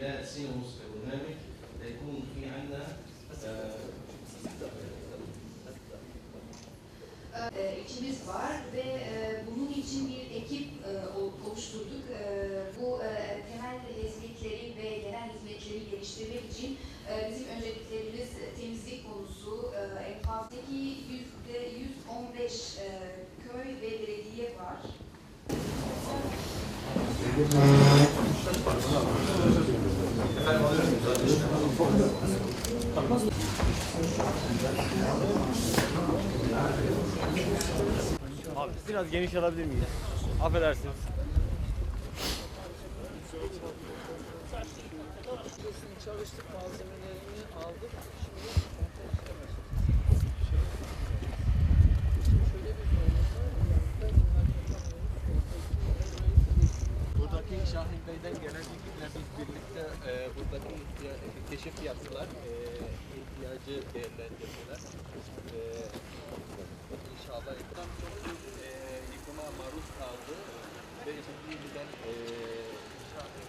بلاد سيروس كبرنامج ليكون في عندنا içimiz var ve e, bunun için bir ekip e, oluşturduk. Ee, bu e, temel hizmetleri ve genel hizmetleri geliştirmek için bizim önceliklerimiz temizlik konusu. Ee, e, enfazdaki 115 köy ve belediye var. Abi biraz geniş alabilir miyiz? Affedersiniz. çalıştık malzemelerini aldık. Şahin Bey'den gelen e, buradaki ihtiya- keşif yaptılar. E, ihtiyacı değerlendirdiler. E, inşallah tam çok e, yıkıma maruz kaldı ve şimdi yeniden e, inşallah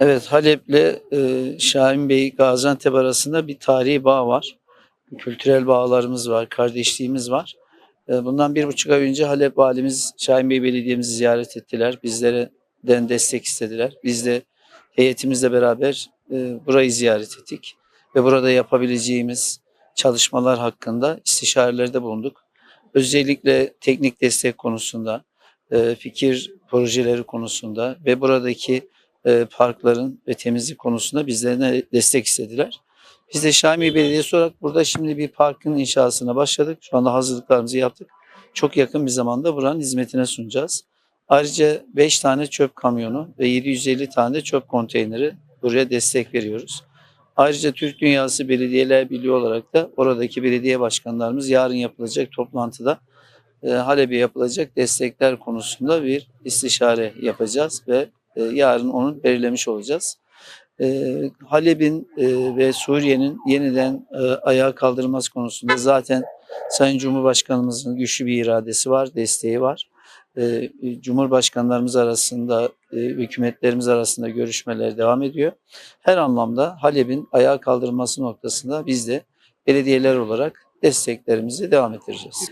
Evet, Halep'le e, Şahin Bey, Gaziantep arasında bir tarihi bağ var. Kültürel bağlarımız var, kardeşliğimiz var. E, bundan bir buçuk ay önce Halep valimiz Şahin Bey Belediye'mizi ziyaret ettiler. Bizlerden destek istediler. Biz de heyetimizle beraber e, burayı ziyaret ettik. Ve burada yapabileceğimiz çalışmalar hakkında istişarelerde bulunduk. Özellikle teknik destek konusunda, e, fikir projeleri konusunda ve buradaki parkların ve temizlik konusunda bizlerine destek istediler. Biz de Şami Belediyesi olarak burada şimdi bir parkın inşasına başladık. Şu anda hazırlıklarımızı yaptık. Çok yakın bir zamanda buranın hizmetine sunacağız. Ayrıca 5 tane çöp kamyonu ve 750 tane çöp konteyneri buraya destek veriyoruz. Ayrıca Türk Dünyası Belediyeler Birliği olarak da oradaki belediye başkanlarımız yarın yapılacak toplantıda e, Halep'e yapılacak destekler konusunda bir istişare yapacağız ve e, yarın onu belirlemiş olacağız. E, Halep'in e, ve Suriye'nin yeniden e, ayağa kaldırılması konusunda zaten Sayın Cumhurbaşkanımızın güçlü bir iradesi var, desteği var. E, Cumhurbaşkanlarımız arasında, e, hükümetlerimiz arasında görüşmeler devam ediyor. Her anlamda Halep'in ayağa kaldırılması noktasında biz de belediyeler olarak desteklerimizi devam ettireceğiz.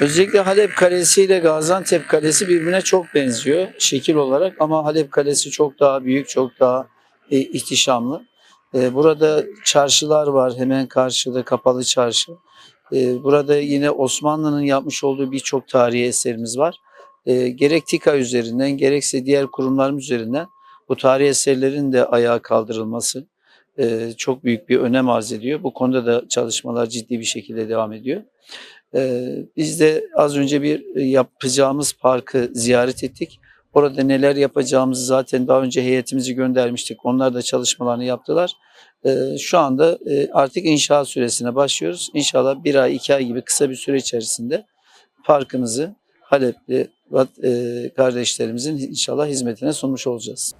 Özellikle Halep Kalesi ile Gaziantep Kalesi birbirine çok benziyor şekil olarak ama Halep Kalesi çok daha büyük, çok daha e, ihtişamlı. E, burada çarşılar var hemen karşıda kapalı çarşı. E, burada yine Osmanlı'nın yapmış olduğu birçok tarihi eserimiz var. E, gerek TİKA üzerinden gerekse diğer kurumlarımız üzerinden bu tarihi eserlerin de ayağa kaldırılması e, çok büyük bir önem arz ediyor. Bu konuda da çalışmalar ciddi bir şekilde devam ediyor. Ee, biz de az önce bir e, yapacağımız parkı ziyaret ettik. Orada neler yapacağımızı zaten daha önce heyetimizi göndermiştik. Onlar da çalışmalarını yaptılar. Şu anda e, artık inşaat süresine başlıyoruz. İnşallah bir ay, iki ay gibi kısa bir süre içerisinde parkımızı Halepli e, kardeşlerimizin inşallah hizmetine sunmuş olacağız.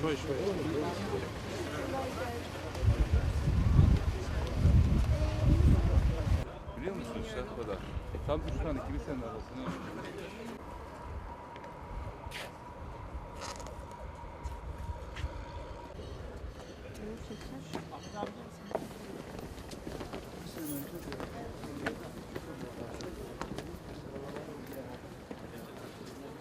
Şöyle şöyle. Biliyor musunuz sen bu kadar? E, tam 3 tane kilisenin arasında.